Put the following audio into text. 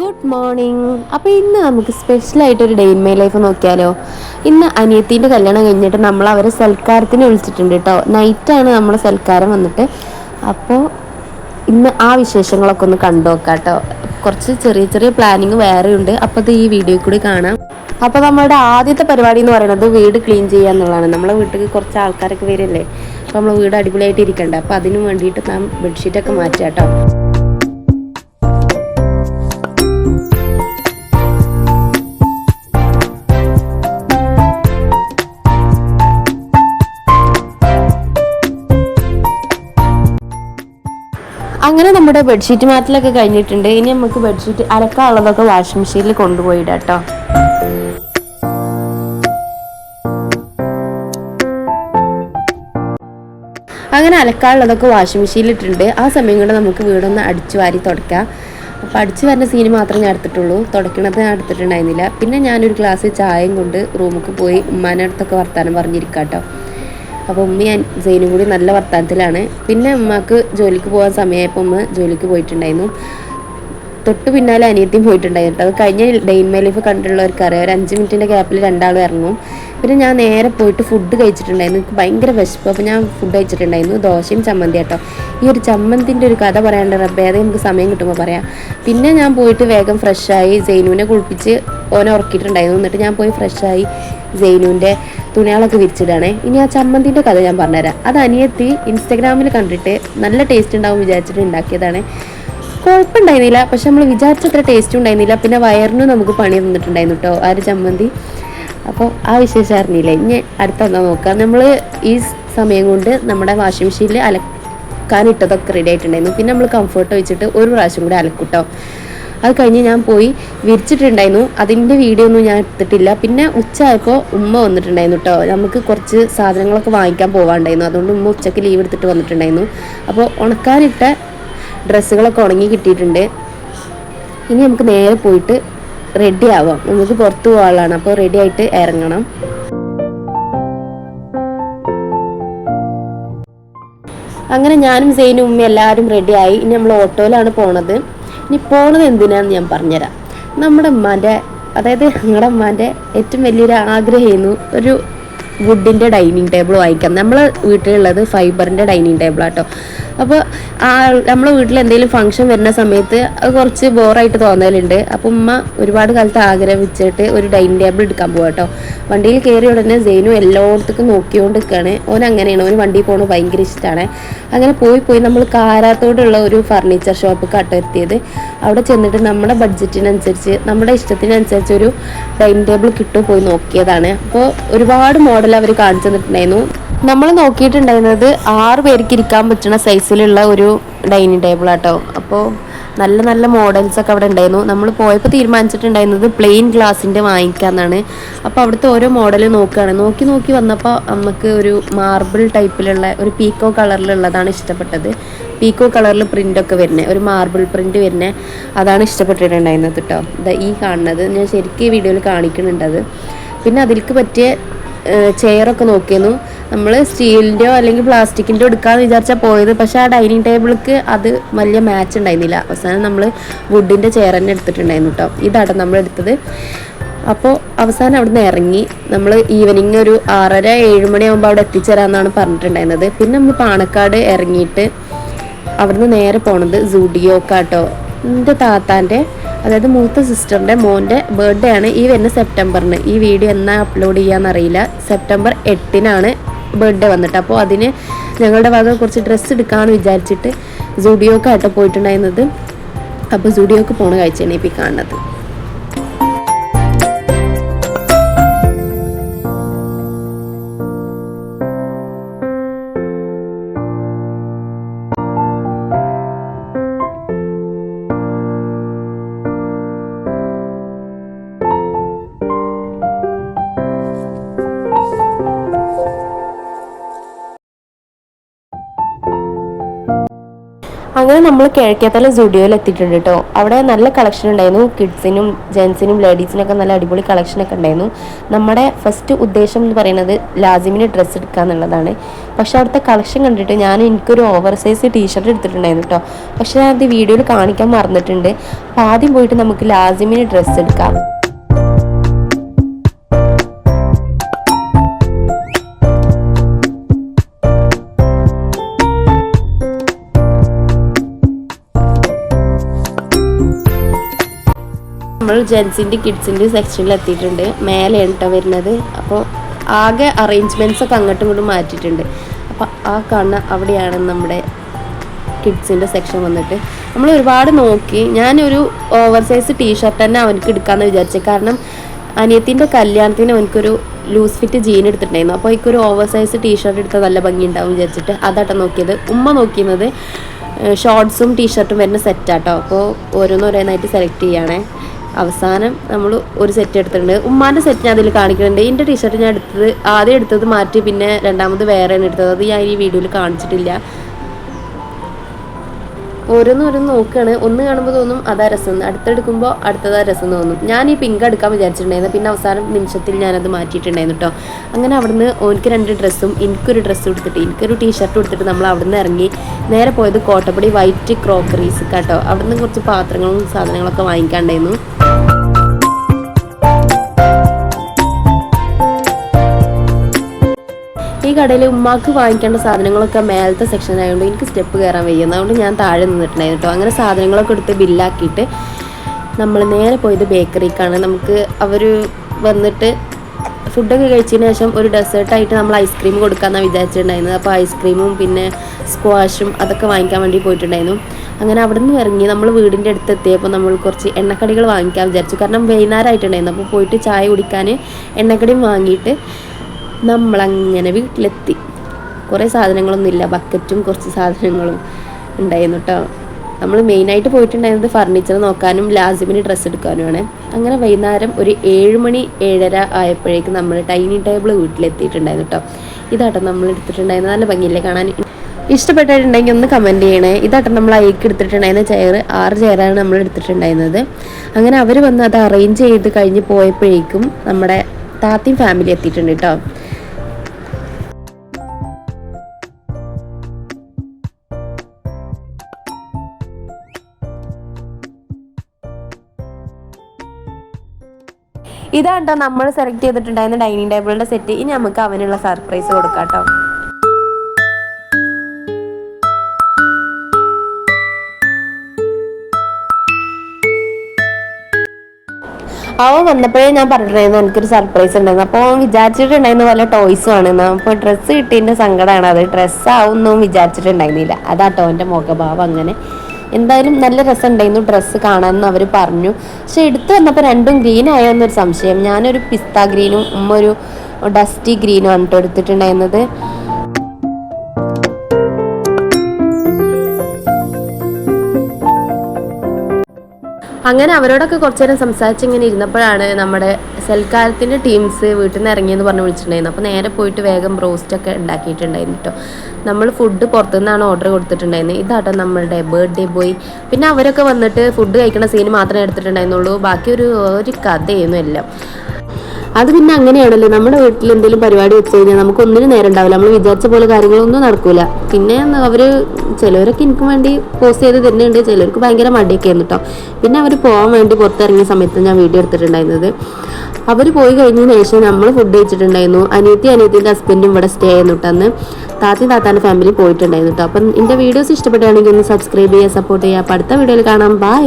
Good morning അപ്പോൾ ഇന്ന് നമുക്ക് സ്പെഷ്യലായിട്ടൊരു ഡേ ഇൻ മൈ ലൈഫ് നോക്കിയാലോ? ഇന്ന് അനിയത്തിന്റെ കല്യാണം കഴിഞ്ഞിട്ട് നമ്മൾ അവരെ സൽക്കാരത്തിന് വിളിച്ചിട്ടുണ്ട് കേട്ടോ നൈറ്റാണ് നമ്മളെ സൽക്കാരം വന്നിട്ട്. അപ്പോൾ ഇന്ന് ആ വിശേഷങ്ങളൊക്കെ ഒന്ന് കണ്ടു കേട്ടോ കുറച്ച് ചെറിയ ചെറിയ പ്ലാനിങ് വേറെ ഉണ്ട്. അപ്പോൾ അത് ഈ വീഡിയോ കൂടി കാണാം. അപ്പോൾ നമ്മുടെ ആദ്യത്തെ പരിപാടി എന്ന് പറയുന്നത് വീട് ക്ലീൻ ചെയ്യുക എന്നുള്ളതാണ്. നമ്മളെ വീട്ടിൽ കുറച്ച് ആൾക്കാരൊക്കെ വരില്ലേ? അപ്പോൾ നമ്മൾ വീട് അടിപൊളിയായിട്ട് ഇരിക്കണ്ടേ? അപ്പോൾ അതിനു വേണ്ടിയിട്ട് നാം ബെഡ്ഷീറ്റൊക്കെ മാറ്റാം കേട്ടോ അങ്ങനെ നമ്മുടെ ബെഡ്ഷീറ്റ് മാറ്റലൊക്കെ കഴിഞ്ഞിട്ടുണ്ട്. ഇനി നമുക്ക് ബെഡ്ഷീറ്റ് അലക്കാനുള്ളതൊക്കെ വാഷിംഗ് മെഷീനിൽ കൊണ്ടുപോയിടാം കേട്ടോ അങ്ങനെ അലക്കാനുള്ളതൊക്കെ വാഷിംഗ് മെഷീനിൽ ഇട്ടിട്ടുണ്ട്. ആ സമയം കൊണ്ട് നമുക്ക് വീടൊന്ന് അടിച്ചു വാരി തുടക്കാം. അപ്പോൾ അടിച്ചു വരുന്ന സീന് മാത്രമേ ഞാൻ എടുത്തിട്ടുള്ളൂ. തുടക്കണത് ഞാൻ എടുത്തിട്ടുണ്ടായിരുന്നില്ല. പിന്നെ ഞാനൊരു ഗ്ലാസ് ചായയും കൊണ്ട് റൂമിൽ പോയി ഉമ്മാനടുത്തൊക്കെ വർത്താനം പറഞ്ഞിരിക്കാം കേട്ടോ അപ്പോൾ ഞാൻ സൈനും കൂടി നല്ല വർത്താനത്തിലാണ്. പിന്നെ ഉമ്മക്ക് ജോലിക്ക് പോകാൻ സമയമായപ്പോൾ ഉമ്മ ജോലിക്ക് പോയിട്ടുണ്ടായിരുന്നു. തൊട്ട് പിന്നാലെ അനിയത്തിയും പോയിട്ടുണ്ടായിരുന്നു. അത് കഴിഞ്ഞ ഡെയിൻ മൈ കണ്ടുള്ളവർക്ക് അറിയാം. ഒരു അഞ്ച് മിനിറ്റിന്റെ ഗ്യാപ്പിൽ രണ്ടാളും ഇറങ്ങും. പിന്നെ ഞാൻ നേരെ പോയിട്ട് ഫുഡ് കഴിച്ചിട്ടുണ്ടായിരുന്നു. എനിക്ക് ഭയങ്കര വിശപ്പ്. അപ്പോൾ ഞാൻ ഫുഡ് കഴിച്ചിട്ടുണ്ടായിരുന്നു. ദോശയും ചമ്മന്തി കേട്ടോ ഈ ഒരു ചമ്മന്തിന്റെ ഒരു കഥ പറയാണ്ട് റബ്ബേ. അത് നമുക്ക് സമയം കിട്ടുമ്പോൾ പറയാം. പിന്നെ ഞാൻ പോയിട്ട് വേഗം ഫ്രഷായി സൈനുവിനെ കുളിപ്പിച്ച് ഓനെ ഉറക്കിയിട്ടുണ്ടായിരുന്നു എന്നിട്ട് ഞാൻ പോയി ഫ്രഷായി ജെയിനുവിന്റെ തുണികളൊക്കെ വിരിച്ചിടാണേ. ഇനി ആ ചമ്മന്തിന്റെ കഥ ഞാൻ പറഞ്ഞുതരാം. അത് അനിയത്തി ഇൻസ്റ്റഗ്രാമിൽ കണ്ടിട്ട് നല്ല ടേസ്റ്റ് ഉണ്ടാവും വിചാരിച്ചിട്ട് ഉണ്ടാക്കിയതാണ്. കുഴപ്പമുണ്ടായിരുന്നില്ല. പക്ഷെ നമ്മൾ വിചാരിച്ചത്ര ടേസ്റ്റ് ഉണ്ടായിരുന്നില്ല. പിന്നെ വയറിനും നമുക്ക് പണി തന്നിട്ടുണ്ടായിരുന്നു കേട്ടോ ആ ഒരു ചമ്മന്തി. അപ്പോൾ ആ വിശേഷം അറിഞ്ഞില്ല? ഇനി അടുത്ത നോക്കാം. നമ്മൾ ഈ സമയം കൊണ്ട് നമ്മുടെ വാഷിംഗ് മെഷീനിൽ അലക്കാനിട്ടതൊക്കെ റെഡി ആയിട്ടുണ്ടായിരുന്നു. പിന്നെ നമ്മൾ കംഫർട്ട് വെച്ചിട്ട് ഒരു പ്രാവശ്യം കൂടി അലക്കൂട്ടോ അത് കഴിഞ്ഞ് ഞാൻ പോയി വിരിച്ചിട്ടുണ്ടായിരുന്നു. അതിന്റെ വീഡിയോ ഒന്നും ഞാൻ എടുത്തിട്ടില്ല. പിന്നെ ഉച്ചയായപ്പോൾ ഉമ്മ വന്നിട്ടുണ്ടായിരുന്നു കേട്ടോ നമുക്ക് കുറച്ച് സാധനങ്ങളൊക്കെ വാങ്ങിക്കാൻ പോകാണ്ടായിരുന്നു അതുകൊണ്ട് ഉമ്മ ഉച്ചയ്ക്ക് ലീവ് എടുത്തിട്ട് വന്നിട്ടുണ്ടായിരുന്നു. അപ്പോൾ ഉണക്കാനിട്ട ഡ്രസ്സുകളൊക്കെ ഉണങ്ങി കിട്ടിയിട്ടുണ്ട്. ഇനി നമുക്ക് നേരെ പോയിട്ട് റെഡി ആവാം. നമുക്ക് പുറത്ത് പോകാനുള്ളതാണ് അപ്പോൾ റെഡി ആയിട്ട് ഇറങ്ങണം. അങ്ങനെ ഞാനും സെയിനും ഉമ്മയും എല്ലാവരും റെഡിയായി ഇനി നമ്മൾ ഓട്ടോയിലാണ് പോണത്. ഇനി പോണത് എന്തിനാന്ന് ഞാൻ പറഞ്ഞുതരാം. നമ്മുടെ ഉമ്മാന്റെ അതായത് ഞങ്ങളുടെ ഉമ്മാന്റെ ഏറ്റവും വലിയൊരു ആഗ്രഹമായിരുന്നു ഒരു വുഡിന്റെ ഡൈനിങ് ടേബിൾ വാങ്ങിക്കാം. നമ്മൾ വീട്ടിലുള്ളത് ഫൈബറിന്റെ ഡൈനിങ് ടേബിളാട്ടോ അപ്പോൾ ആ നമ്മളെ വീട്ടിൽ എന്തെങ്കിലും ഫംഗ്ഷൻ വരുന്ന സമയത്ത് അത് കുറച്ച് ബോറായിട്ട് തോന്നലുണ്ട്. അപ്പോൾ ഉമ്മ ഒരുപാട് കാലത്ത് ആഗ്രഹിച്ചിട്ട് ഒരു ഡൈനിങ് ടേബിൾ എടുക്കാൻ പോകാം കേട്ടോ വണ്ടിയിൽ കയറിയ ഉടനെ സെയിനു എല്ലായിടത്തേക്കും നോക്കിക്കൊണ്ട് നിൽക്കുകയാണ് ഓൻ അങ്ങനെയാണ്. ഓന് വണ്ടി പോകണത് ഭയങ്കര ഇഷ്ടമാണ് അങ്ങനെ പോയി പോയി നമ്മൾ കാരാത്തോടുള്ള ഒരു ഫർണിച്ചർ ഷോപ്പ് കട്ടോ എത്തിയത്. അവിടെ ചെന്നിട്ട് നമ്മുടെ ബഡ്ജറ്റിനനുസരിച്ച് നമ്മുടെ ഇഷ്ടത്തിനനുസരിച്ച് ഒരു ഡൈനിങ് ടേബിൾ കിട്ടും പോയി നോക്കിയതാണ്. അപ്പോൾ ഒരുപാട് മോഡൽ അവർ കാണിച്ചു തന്നിട്ടുണ്ടായിരുന്നു. നമ്മൾ നോക്കിയിട്ടുണ്ടായിരുന്നത് ആറ് പേർക്ക് ഇരിക്കാൻ പറ്റുന്ന സൈസിലുള്ള ഒരു ഡൈനിങ് ടേബിൾ ആട്ടോ. അപ്പോൾ നല്ല നല്ല മോഡൽസ് ഒക്കെ അവിടെ ഉണ്ടായിരുന്നു. നമ്മൾ പോയപ്പോൾ തീരുമാനിച്ചിട്ടുണ്ടായിരുന്നത് പ്ലെയിൻ ഗ്ലാസിന്റെ വാങ്ങിക്കാമെന്നാണ് അപ്പോൾ അവിടുത്തെ ഓരോ മോഡൽ നോക്കുകയാണ് നോക്കി നോക്കി വന്നപ്പോൾ നമുക്ക് ഒരു മാർബിൾ ടൈപ്പിലുള്ള ഒരു പീക്കോ കളറിലുള്ളതാണ് ഇഷ്ടപ്പെട്ടത്. പീക്കോ കളറിൽ പ്രിന്റൊക്കെ വരുന്നത് ഒരു മാർബിൾ പ്രിന്റ് വരുന്നത് അതാണ് ഇഷ്ടപ്പെട്ടിട്ടുണ്ടായിരുന്നത് കേട്ടോ ഈ കാണുന്നത്. ഞാൻ ശരിക്കും വീഡിയോയിൽ കാണിക്കുന്നുണ്ടത് പിന്നെ അതിലേക്ക് പറ്റിയ ചെയറൊക്കെ നോക്കിയിരുന്നു. നമ്മൾ സ്റ്റീലിന്റെയോ അല്ലെങ്കിൽ പ്ലാസ്റ്റിക്കിന്റെയോ എടുക്കാമെന്ന് വിചാരിച്ചാൽ പോയത്. പക്ഷേ ആ ഡൈനിങ് ടേബിൾക്ക് അത് വലിയ മാച്ച് ഉണ്ടായിരുന്നില്ല. അവസാനം നമ്മൾ വുഡിന്റെ ചെയർ തന്നെ എടുത്തിട്ടുണ്ടായിരുന്നു കേട്ടോ ഇതാട്ടോ നമ്മൾ എടുത്തത്. അപ്പോൾ അവസാനം അവിടെ നിന്ന് ഇറങ്ങി. നമ്മൾ ഈവനിങ് ഒരു ആറര ഏഴ് മണിയാകുമ്പോൾ അവിടെ എത്തിച്ചേരാമെന്നാണ് പറഞ്ഞിട്ടുണ്ടായിരുന്നത്. പിന്നെ നമ്മൾ പാണക്കാട് ഇറങ്ങിയിട്ട് അവിടുന്ന് നേരെ പോണത് സൂഡിയോക്കാട്ടോ. എന്റെ താത്താന്റെ അതായത് മൂത്ത സിസ്റ്ററിന്റെ മോന്റെ ബർത്ത്ഡേ ആണ് ഈ വരുന്ന സെപ്റ്റംബറിന്. ഈ വീഡിയോ എന്നാ അപ്ലോഡ് ചെയ്യാന്നറിയില്ല. സെപ്റ്റംബർ എട്ടിനാണ് ബർത്ത്ഡേ വന്നിട്ട്. അപ്പോൾ അതിന് ഞങ്ങളുടെ വക കുറച്ച് ഡ്രസ്സ് എടുക്കാമെന്ന് വിചാരിച്ചിട്ട് സുഡിയോക്കായിട്ട് പോയിട്ടുണ്ടായിരുന്നത്. അപ്പോൾ സൂഡിയോക്ക് പോണ കാഴ്ചയാണ് ഇപ്പോൾ കാണുന്നത്. അങ്ങനെ നമ്മൾ കിഴക്കേത്തല സ്റ്റുഡിയോയിൽ എത്തിയിട്ടുണ്ട് കേട്ടോ അവിടെ നല്ല കളക്ഷൻ ഉണ്ടായിരുന്നു. കിഡ്സിനും ജെൻസിനും ലേഡീസിനൊക്കെ നല്ല അടിപൊളി കളക്ഷനൊക്കെ ഉണ്ടായിരുന്നു. നമ്മുടെ ഫസ്റ്റ് ഉദ്ദേശം എന്ന് പറയുന്നത് ലാസിമിന് ഡ്രസ്സ് എടുക്കുക എന്നുള്ളതാണ്. പക്ഷെ അവിടുത്തെ കളക്ഷൻ കണ്ടിട്ട് ഞാൻ എനിക്കൊരു ഓവർ സൈസ് ടീഷർട്ട് എടുത്തിട്ടുണ്ടായിരുന്നു കേട്ടോ പക്ഷെ ഞാനത് വീഡിയോയിൽ കാണിക്കാൻ മറന്നിട്ടുണ്ട്. അപ്പോൾ ആദ്യം പോയിട്ട് നമുക്ക് ലാസിമിന് ഡ്രസ്സ് എടുക്കാം. നമ്മൾ ജെൻസിന്റെ കിഡ്സിന്റെ സെക്ഷനിൽ എത്തിയിട്ടുണ്ട് മേലെയാണ് കേട്ടോ വരുന്നത്. അപ്പോൾ ആകെ അറേഞ്ച്മെന്റ്സ് ഒക്കെ അങ്ങോട്ടും ഇങ്ങോട്ടും മാറ്റിയിട്ടുണ്ട്. അപ്പോൾ ആ കാണുന്ന അവിടെയാണ് നമ്മുടെ കിഡ്സിന്റെ സെക്ഷൻ വന്നിട്ട്. നമ്മൾ ഒരുപാട് നോക്കി. ഞാനൊരു ഓവർ സൈസ് ടീഷർട്ട് തന്നെ അവനക്ക് എടുക്കാമെന്ന് വിചാരിച്ചത് കാരണം അനിയത്തിന്റെ കല്യാണത്തിന് അവനക്കൊരു ലൂസ് ഫിറ്റ് ജീൻ എടുത്തിട്ടുണ്ടായിരുന്നു. അപ്പോൾ എനിക്കൊരു ഓവർ സൈസ് ടീഷർട്ട് എടുത്താൽ നല്ല ഭംഗി ഉണ്ടാവും വിചാരിച്ചിട്ട് അതാട്ടോ നോക്കിയത്. ഉമ്മ നോക്കിയത് ഷോർട്സും ടീഷർട്ടും വരുന്ന സെറ്റാട്ടോ അപ്പോൾ ഓരോന്നോരോന്നായിട്ട് സെലക്ട് ചെയ്യണേ. അവസാനം നമ്മൾ ഒരു സെറ്റ് എടുത്തിട്ടുണ്ട്. ഉമ്മാന്റെ സെറ്റ് ഞാൻ അതിൽ കാണിക്കുന്നുണ്ട്. എന്റെ ടീഷർട്ട് ഞാൻ എടുത്തത് ആദ്യം എടുത്തത് മാറ്റി പിന്നെ രണ്ടാമത് വേറെയാണ് എടുത്തത്. അത് ഞാൻ ഈ വീഡിയോയിൽ കാണിച്ചിട്ടില്ല. ഓരോന്ന് ഓരോന്ന് നോക്കുകയാണ് ഒന്ന് കാണുമ്പോൾ തോന്നും അതാ രസം. അടുത്തെടുക്കുമ്പോൾ അടുത്തതാ രസം തോന്നും. ഞാൻ ഈ പിങ്ക് എടുക്കാൻ വിചാരിച്ചിട്ടുണ്ടായിരുന്നു. പിന്നെ അവസാനം നിമിഷത്തിൽ ഞാനത് മാറ്റിയിട്ടുണ്ടായിരുന്നു കേട്ടോ അങ്ങനെ അവിടുന്ന് ഓനിക്ക് രണ്ട് ഡ്രസ്സും എനിക്കൊരു ഡ്രസ്സ് കൊടുത്തിട്ട് എനിക്കൊരു ടീഷർട്ട് കൊടുത്തിട്ട് നമ്മൾ അവിടുന്ന് ഇറങ്ങി. നേരെ പോയത് കോട്ടപ്പടി വൈറ്റ് ക്രോക്കറീസ് കേട്ടോ അവിടുന്ന് കുറച്ച് പാത്രങ്ങളും സാധനങ്ങളൊക്കെ വാങ്ങിക്കാണ്ടായിരുന്നു. കടയിൽ ഉമ്മാക്ക് വാങ്ങിക്കേണ്ട സാധനങ്ങളൊക്കെ മേലത്തെ സെക്ഷൻ ആയതുകൊണ്ട് എനിക്ക് സ്റ്റെപ്പ് കയറാൻ വയ്യുന്നു അതുകൊണ്ട് ഞാൻ താഴെ നിന്നിട്ടുണ്ടായിരുന്നു കേട്ടോ അങ്ങനെ സാധനങ്ങളൊക്കെ എടുത്ത് ബില്ലാക്കിയിട്ട് നമ്മൾ നേരെ പോയത് ബേക്കറിക്കാണ് നമുക്ക് അവർ വന്നിട്ട് ഫുഡൊക്കെ കഴിച്ചതിന് ശേഷം ഒരു ഡെസേർട്ടായിട്ട് നമ്മൾ ഐസ്ക്രീം കൊടുക്കാമെന്നാണ് വിചാരിച്ചിട്ടുണ്ടായിരുന്നത്. അപ്പോൾ ഐസ്ക്രീമും പിന്നെ സ്ക്വാഷും അതൊക്കെ വാങ്ങിക്കാൻ വേണ്ടി പോയിട്ടുണ്ടായിരുന്നു. അങ്ങനെ അവിടെ നിന്ന് ഇറങ്ങി നമ്മൾ വീടിന്റെ അടുത്ത് എത്തിയപ്പോൾ നമ്മൾ കുറച്ച് എണ്ണക്കടികൾ വാങ്ങിക്കാൻ വിചാരിച്ചു. കാരണം വൈകുന്നേരമായിട്ടുണ്ടായിരുന്നു. അപ്പോൾ പോയിട്ട് ചായ കുടിക്കാൻ എണ്ണക്കടിയും വാങ്ങിയിട്ട് നമ്മളങ്ങനെ വീട്ടിലെത്തി. കുറേ സാധനങ്ങളൊന്നും ഇല്ല. ബക്കറ്റും കുറച്ച് സാധനങ്ങളും ഉണ്ടായിരുന്നു കേട്ടോ നമ്മൾ മെയിനായിട്ട് പോയിട്ടുണ്ടായിരുന്നത് ഫർണിച്ചർ നോക്കാനും ലാസിമിന് ഡ്രസ്സ് എടുക്കാനുമാണ് അങ്ങനെ വൈകുന്നേരം ഒരു ഏഴ് മണി ഏഴര ആയപ്പോഴേക്ക് നമ്മൾ ഡൈനിങ് ടേബിൾ വീട്ടിലെത്തിയിട്ടുണ്ടായിരുന്നു കേട്ടോ ഇതാട്ടോ നമ്മൾ എടുത്തിട്ടുണ്ടായിരുന്നത്. നല്ല ഭംഗിയില്ലേ കാണാൻ. ഇഷ്ടപ്പെട്ടിട്ടുണ്ടെങ്കിൽ ഒന്ന് കമന്റ് ചെയ്യണേ. ഇതാട്ടോ നമ്മൾ അയക്ക് എടുത്തിട്ടുണ്ടായിരുന്ന ചെയർ ആറ് ചെയറാണ് നമ്മൾ എടുത്തിട്ടുണ്ടായിരുന്നത്. അങ്ങനെ അവർ വന്ന് അത് അറേഞ്ച് ചെയ്ത് കഴിഞ്ഞ് പോയപ്പോഴേക്കും നമ്മുടെ താത്തിയും ഫാമിലി എത്തിയിട്ടുണ്ട് കേട്ടോ ഇതാണ്ടോ നമ്മൾ സെലക്ട് ചെയ്തിട്ടുണ്ടായിരുന്ന ഡൈനിങ് ടേബിളിന്റെ സെറ്റ് ഇനി നമുക്ക് അവനുള്ള സർപ്രൈസ് കൊടുക്കാം കേട്ടോ അവൻ വന്നപ്പോഴേ ഞാൻ പറഞ്ഞിട്ടുണ്ടായിരുന്നു എനിക്കൊരു സർപ്രൈസ് ഉണ്ടായിരുന്നു അപ്പോൾ അവൻ വിചാരിച്ചിട്ടുണ്ടായിരുന്നു വല്ല ടോയ്സും ആണെന്ന്. അപ്പോൾ ഡ്രസ്സ് കിട്ടിയതിന്റെ സങ്കടമാണ്. അത് ഡ്രസ്സ് ആവുന്നൊന്നും വിചാരിച്ചിട്ടുണ്ടായിരുന്നില്ല. അതാട്ടോ അവന്റെ മുഖഭാവം അങ്ങനെ. എന്തായാലും നല്ല രസം ഉണ്ടായിരുന്നു ഡ്രസ്സ് കാണാമെന്ന് അവർ പറഞ്ഞു. പക്ഷെ എടുത്തു വന്നപ്പോൾ രണ്ടും ഗ്രീൻ ആയോ എന്നൊരു സംശയം. ഞാനൊരു പിസ്ത ഗ്രീനും ഉമ്മ ഒരു ഡസ്റ്റി ഗ്രീനും ആണ് എടുത്തിട്ടുണ്ടായിരുന്നത്. അങ്ങനെ അവരോടൊക്കെ കുറച്ച് നേരം സംസാരിച്ച് ഇങ്ങനെ ഇരുന്നപ്പോഴാണ് നമ്മുടെ സൽക്കാരത്തിന്റെ ടീംസ് വീട്ടിൽ നിന്ന് ഇറങ്ങിയെന്ന് പറഞ്ഞ് വിളിച്ചിട്ടുണ്ടായിരുന്നു അപ്പോൾ നേരെ പോയിട്ട് വേഗം ബ്രോസ്റ്റൊക്കെ ഉണ്ടാക്കിയിട്ടുണ്ടായിരുന്നു കേട്ടോ നമ്മൾ ഫുഡ് പുറത്തു നിന്നാണ് ഓർഡർ കൊടുത്തിട്ടുണ്ടായിരുന്നത്. ഇതാട്ടോ നമ്മളുടെ ബർത്ത്ഡേ ബോയ് പിന്നെ അവരൊക്കെ വന്നിട്ട് ഫുഡ് കഴിക്കുന്ന സീൻ മാത്രമേ എടുത്തിട്ടുണ്ടായിരുന്നുള്ളൂ. ബാക്കി ഒരു ഒരു കഥയൊന്നും എല്ലാം. അത് പിന്നെ അങ്ങനെയാണല്ലോ. നമ്മുടെ വീട്ടിൽ എന്തെങ്കിലും പരിപാടി വെച്ച് കഴിഞ്ഞാൽ നമുക്ക് ഒന്നിനും നേരം ഉണ്ടാവില്ല. നമ്മൾ വിചാരിച്ച പോലെ കാര്യങ്ങളൊന്നും നടക്കൂല. പിന്നെ അവർ ചിലവരൊക്കെ എനിക്ക് വേണ്ടി പോസ്റ്റ് ചെയ്ത് തരുന്നുണ്ട്. ചിലർക്ക് ഭയങ്കര മടിയൊക്കെ ആയിരുന്നു കേട്ടോ പിന്നെ അവർ പോകാൻ വേണ്ടി പുറത്തിറങ്ങിയ സമയത്ത് ഞാൻ വീഡിയോ എടുത്തിട്ടുണ്ടായിരുന്നത്. അവർ പോയി കഴിഞ്ഞതിന് ശേഷം നമ്മൾ ഫുഡ് കഴിച്ചിട്ടുണ്ടായിരുന്നു. അനിയത്തി അനിയത്തിന്റെ ഹസ്ബൻഡും ഇവിടെ സ്റ്റേ ചെയ്യുന്നു അന്ന്. താത്തി താത്താന്റെ ഫാമിലി പോയിട്ടുണ്ടായിരുന്നു കേട്ടോ അപ്പം എന്റെ വീഡിയോസ് ഇഷ്ടപ്പെടുകയാണെങ്കിൽ ഒന്ന് സബ്സ്ക്രൈബ് ചെയ്യുക സപ്പോർട്ട് ചെയ്യുക. അപ്പം അടുത്ത വീഡിയോയിൽ കാണാം. ബൈ